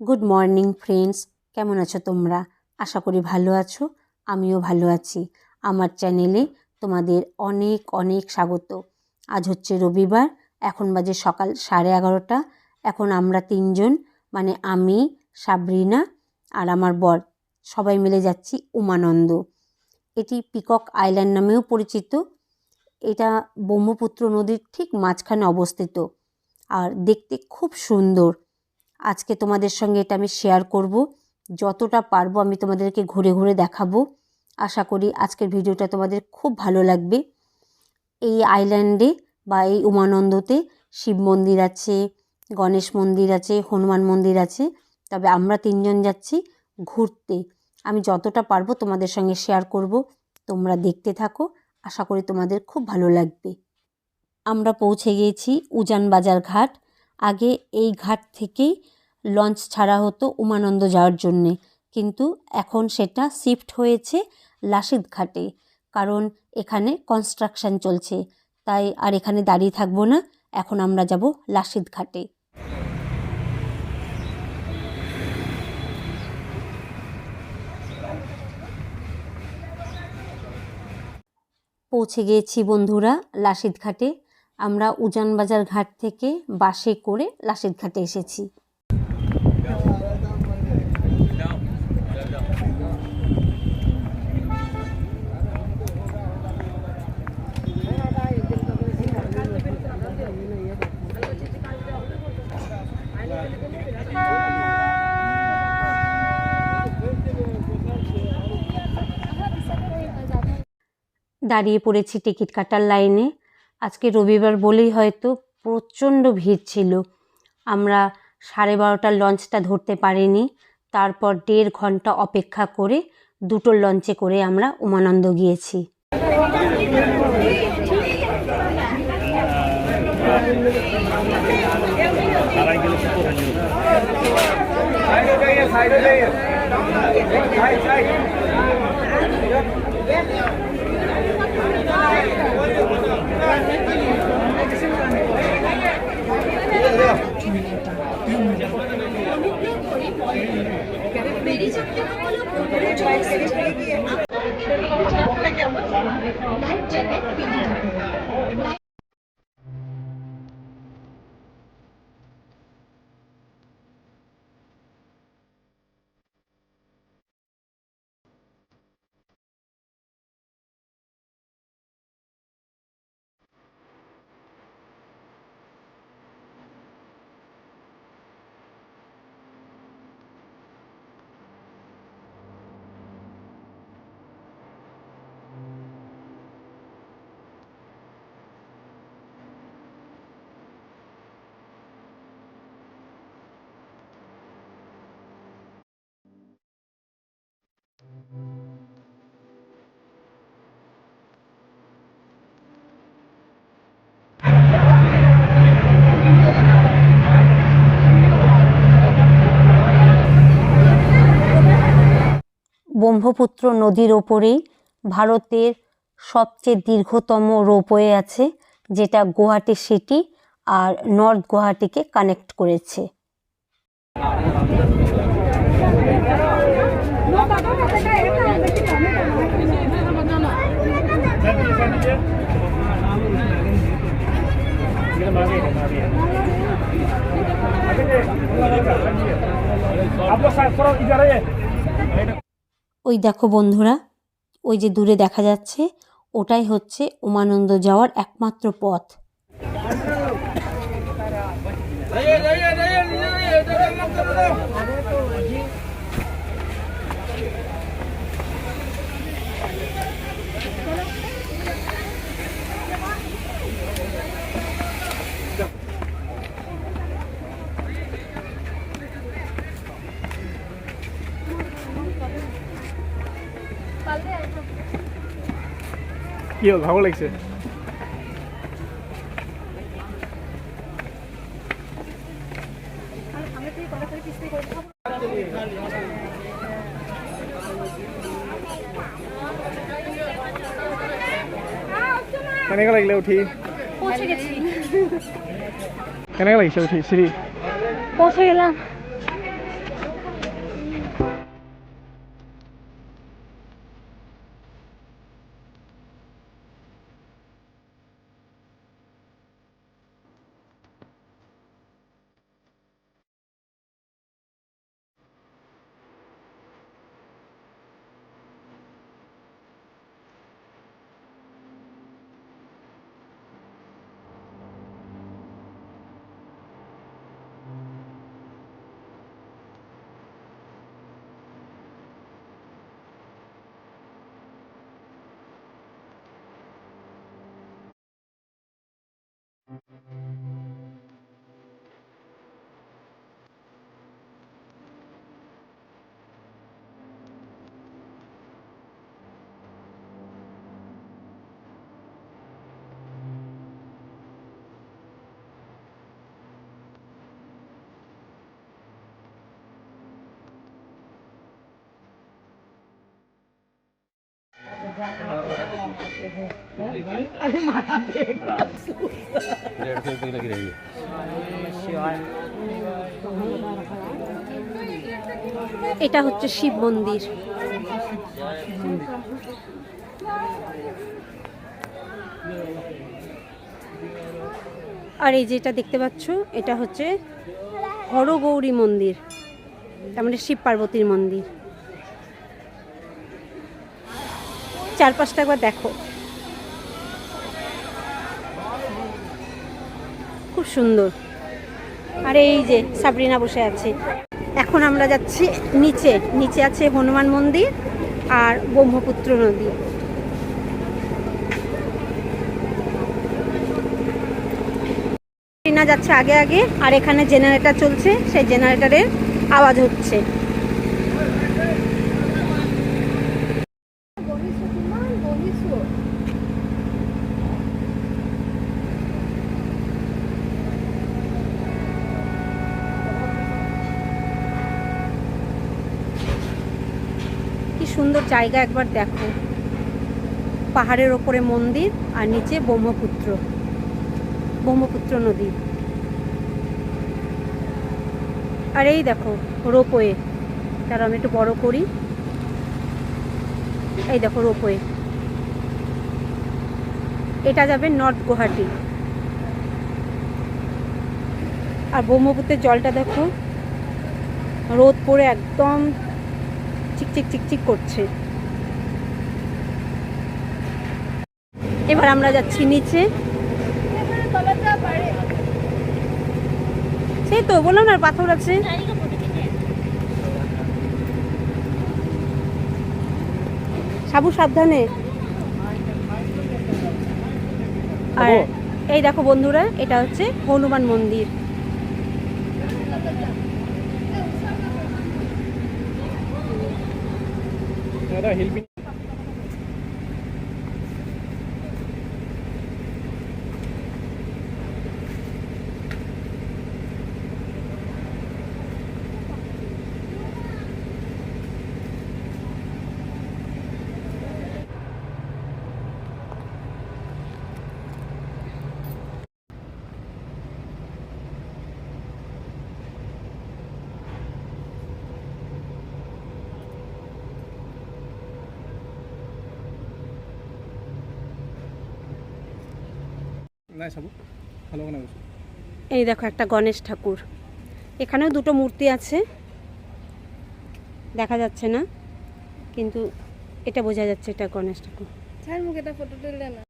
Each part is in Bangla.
গুড মর্নিং ফ্রেন্ডস কেমন আছো তোমরা? আশা করি ভালো আছো। আমিও ভালো আছি। আমার চ্যানেলে তোমাদের অনেক অনেক স্বাগত। আজ হচ্ছে রবিবার, এখন বাজে সকাল সাড়ে এগারোটা। এখন আমরা তিনজন মানে আমি, সাবরিনা আর আমার বর, সবাই মিলে যাচ্ছি উমানন্দ। এটি পিকক আইল্যান্ড নামেও পরিচিত। এটা ব্রহ্মপুত্র নদীর ঠিক মাঝখানে অবস্থিত। আর দেখতে খুব সুন্দর। আজকে তোমাদের সঙ্গে এটা আমি শেয়ার করব। যতটা পারব আমি তোমাদেরকে ঘুরে ঘুরে দেখাবো। আশা করি আজকের ভিডিওটা তোমাদের খুব ভালো লাগবে। এই আইল্যান্ডে বা এই উমানন্দতে শিব মন্দির আছে, গণেশ মন্দির আছে, হনুমান মন্দির আছে, তবে আমরা তিনজন যাচ্ছি ঘুরতে। আমি যতটা পারব তোমাদের সঙ্গে শেয়ার করব। তোমরা দেখতে থাকো, আশা করি তোমাদের খুব ভালো লাগবে। আমরা পৌঁছে গিয়েছি উজান বাজার ঘাট। আগে এই ঘাট থেকেই লঞ্চ ছাড়া হতো উমানন্দ যাওয়ার জন্যে। কিন্তু এখন সেটা শিফট হয়েছে লাসিদ ঘাটে, কারণ এখানে কনস্ট্রাকশন চলছে। তাই আর এখানে দাঁড়িয়ে থাকব না, এখন আমরা যাব লাসিদ ঘাটে। পৌঁছে গিয়েছি বন্ধুরা লাসিদ ঘাটে। আমরা উজানবাজার ঘাট থেকে বাসে করে লাসিদ ঘাটে এসেছি। দাঁড়িয়ে পড়েছি টিকিট কাটার লাইনে। আজকে রবিবার বলেই হয়তো প্রচণ্ড ভিড় ছিল। আমরা সাড়ে বারোটার লঞ্চটা ধরতে পারিনি। তারপর দেড় ঘণ্টা অপেক্ষা করে দুটো লঞ্চে করে আমরা উমানন্দ গিয়েছি। ব্রহ্মপুত্র নদীর ওপরেই ভারতের সবচেয়ে দীর্ঘতম রোপওয়ে আছে যেটা গুয়াহাটি সিটি আর নর্থ গুয়াহাটিকে কানেক্ট করেছে आप लोग साइड थोड़ा इधर आइए ওই দেখো বন্ধুরা ওই যে দূরে দেখা যাচ্ছে ওটাই হচ্ছে উমানন্দ যাওয়ার একমাত্র পথ কি হল ভালো লাগছে কেনেকৈ লাগিলে উঠি পৌঁছে গেছি কেনেকৈ লাগিছে উঠি চিৰি পৌঁছে গেলাম डेढ़ सौ रुपये लगी रहेगी এটা হচ্ছে শিব মন্দির আর এই যেটা দেখতে পাচ্ছ এটা হচ্ছে হরগৌরী মন্দির তার মানে শিব পার্বতীর মন্দির চারপাশটা একবার দেখো। খুব সুন্দর। আর এই যে সাবরিনা বসে আছে। এখন আমরা যাচ্ছি নিচে। নিচে আছে হনুমান মন্দির আর ব্রহ্মপুত্র নদী। সাবরিনা যাচ্ছে আগে আগে আর এখানে জেনারেটর চলছে। সেই জেনারেটরের আওয়াজ হচ্ছে কি সুন্দর জায়গা একবার দেখো। পাহাড়ের ওপরে মন্দির আর নিচে ব্রহ্মপুত্র। ব্রহ্মপুত্র নদী। আর এই দেখো, রোপওয়ে। তার আমি একটু বড় করি। এই দেখো, রোপওয়ে। এটা যাবে নর্থ গুয়াহাটি। আর ব্রহ্মপুত্রের জলটা দেখো, রোদ পড়ে একদম চিকচিক চিকচিক করছে। এবার আমরা যাচ্ছি নিচে। সেই তো, বললাম না পাথর আছে। সাবু, সাবধানে। আর এই দেখো বন্ধুরা, এটা হচ্ছে হনুমান মন্দির। señora Gil এই দেখো একটা গণেশ ঠাকুর। এখানেও দুটো মূর্তি আছে। দেখা যাচ্ছে না কিন্তু এটা বোঝা যাচ্ছে এটা গণেশ ঠাকুর। ফটো তুললে না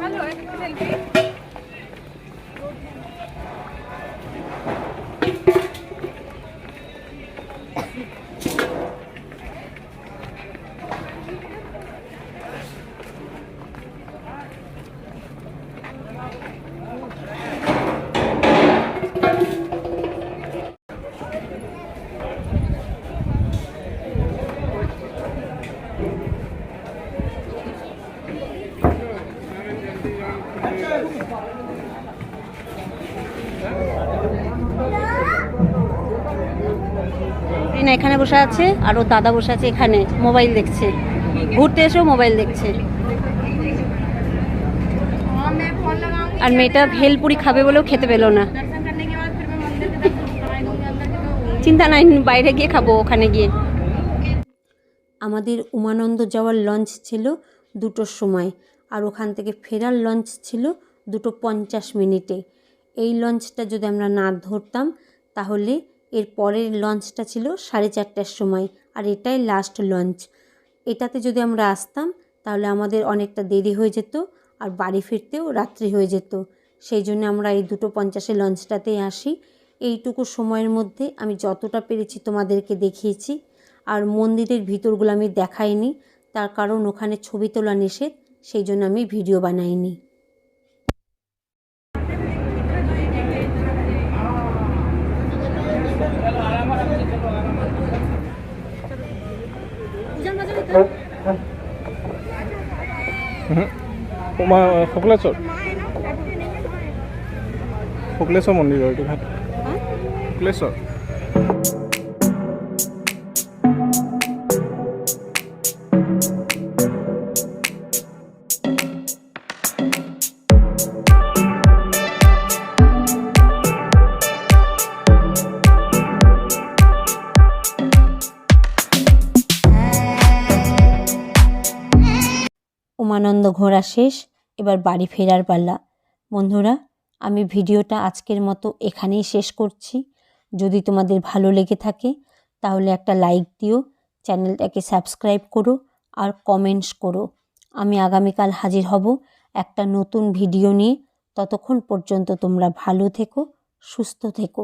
হ্যালো একটা সেলফি এই না এখানে বসে আছে আর ওর দাদা বসে আছে এখানে, মোবাইল দেখছে। ঘুরতে এসেও মোবাইল দেখছে। আর মেয়েটা ভেলপুরি খাবে বলেও খেতে পেল না। চিন্তা নাই, বাইরে গিয়ে খাব ওখানে গিয়ে। আমাদের উমানন্দ যাওয়ার লঞ্চ ছিল দুটোর সময়, আর ওখান থেকে ফেরার লঞ্চ ছিল দুটো পঞ্চাশ মিনিটে। এই লঞ্চটা যদি আমরা না ধরতাম, তাহলে এর পরের লঞ্চটা ছিল সাড়ে চারটার সময়, আর এটাই লাস্ট লঞ্চ। এটাতে যদি আমরা আসতাম, তাহলে আমাদের অনেকটা দেরি হয়ে যেত আর বাড়ি ফিরতেও রাত্রি হয়ে যেত। সেই জন্য আমরা এই দুটো পঞ্চাশের লঞ্চটাতেই আসি। এইটুকু সময়ের মধ্যে আমি যতটা পেরেছি তোমাদেরকে দেখিয়েছি। আর মন্দিরের ভিতরগুলো আমি দেখাইনি, তার কারণ ওখানে ছবি তোলা নিষেধ, সেই জন্য আমি ভিডিও বানাইনি উজান বাজারে তো উমা শুক্লেশ্বৰ শুক্লেশ্বৰ মন্দিৰৰ এইটো ঘাট শুক্লেশ্বৰ উমানন্দ ঘোরা শেষ, এবার বাড়ি ফেরার পাল্লা বন্ধুরা, আমি ভিডিওটা আজকের মতো এখানেই শেষ করছি। যদি তোমাদের ভালো লেগে থাকে, তাহলে একটা লাইক দিও, চ্যানেলটাকে সাবস্ক্রাইব করো আর কমেন্টস করো। আমি আগামীকাল হাজির হব একটা নতুন ভিডিও নিয়ে। ততক্ষণ পর্যন্ত তোমরা ভালো থেকো, সুস্থ থেকো।